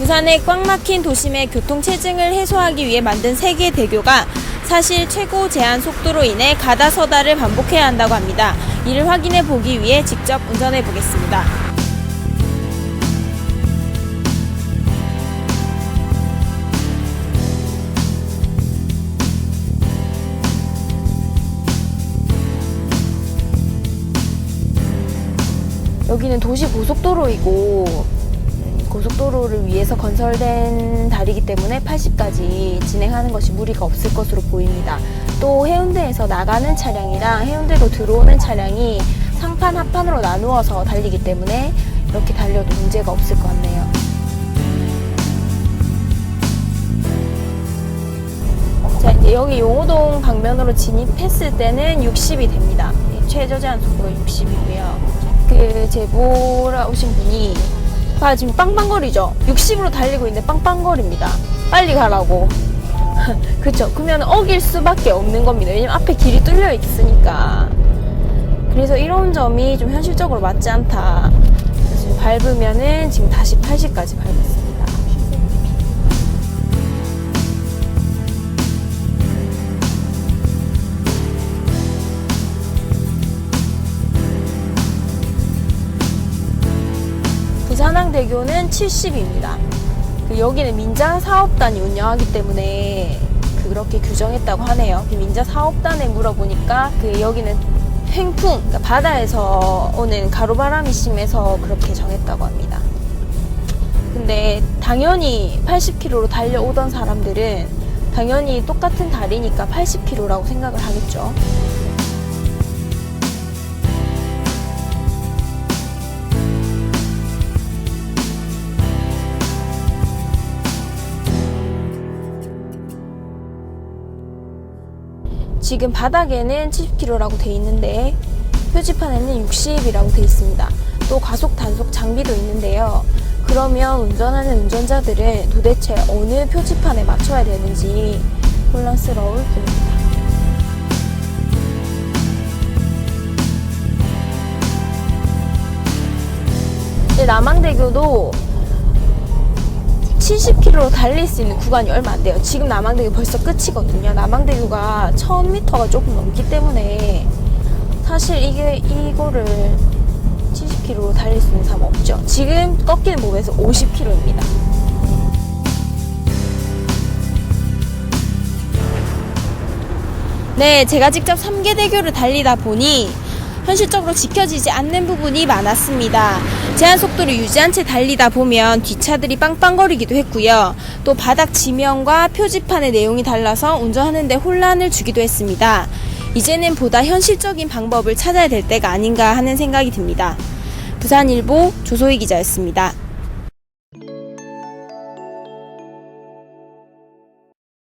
부산의 꽉 막힌 도심의 교통 체증을 해소하기 위해 만든 세계 대교가 사실 최고 제한 속도로 인해 가다서다를 반복해야 한다고 합니다. 이를 확인해 보기 위해 직접 운전해 보겠습니다. 여기는 도시 고속도로이고 음, 고속도로를 위해서 건설된 다리이기 때문에 80까지 진행하는 것이 무리가 없을 것으로 보입니다. 또 해운대에서 나가는 차량이랑 해운대로 들어오는 차량이 상판 하판으로 나누어서 달리기 때문에 이렇게 달려도 문제가 없을 것 같네요. 자, 이제 여기 용호동 방면으로 진입했을 때는 60이 됩니다. 네, 최저 제한 속도가 60이고요. 그 제보라 오신 분이 봐 지금 빵빵거리죠? 60으로 달리고 있는데 빵빵거립니다. 빨리 가라고. 그쵸? 그러면 어길 수밖에 없는 겁니다. 왜냐면 앞에 길이 뚫려 있으니까. 그래서 이런 점이 좀 현실적으로 맞지 않다. 지금 밟으면은 지금 다시 80까지 밟았습니 대교는 70입니다. 그 여기는 민자 사업단이 운영하기 때문에 그렇게 규정했다고 하네요. 그 민자 사업단에 물어보니까 그 여기는 횡풍, 그러니까 바다에서 오는 가로바람이 심해서 그렇게 정했다고 합니다. 근데 당연히 80km로 달려오던 사람들은 당연히 똑같은 다리니까 80km라고 생각을 하겠죠. 지금 바닥에는 70km라고 돼 있는데 표지판에는 60이라고 돼 있습니다. 또 가속 단속 장비도 있는데요. 그러면 운전하는 운전자들은 도대체 어느 표지판에 맞춰야 되는지 혼란스러울 뿐입니다. 이제 남항대교도 70km로 달릴 수 있는 구간이 얼마 안 돼요. 지금 남항대교 벌써 끝이거든요. 남항대교가 1000m가 조금 넘기 때문에 사실 이게 이거를 70km로 달릴 수 있는 사람 없죠. 지금 꺾이는 몸에서 50km입니다. 네, 제가 직접 3개대교를 달리다 보니 현실적으로 지켜지지 않는 부분이 많았습니다. 제한 속도를 유지한 채 달리다 보면 뒷차들이 빵빵거리기도 했고요. 또 바닥 지면과 표지판의 내용이 달라서 운전하는데 혼란을 주기도 했습니다. 이제는 보다 현실적인 방법을 찾아야 될 때가 아닌가 하는 생각이 듭니다. 부산일보 조소희 기자였습니다.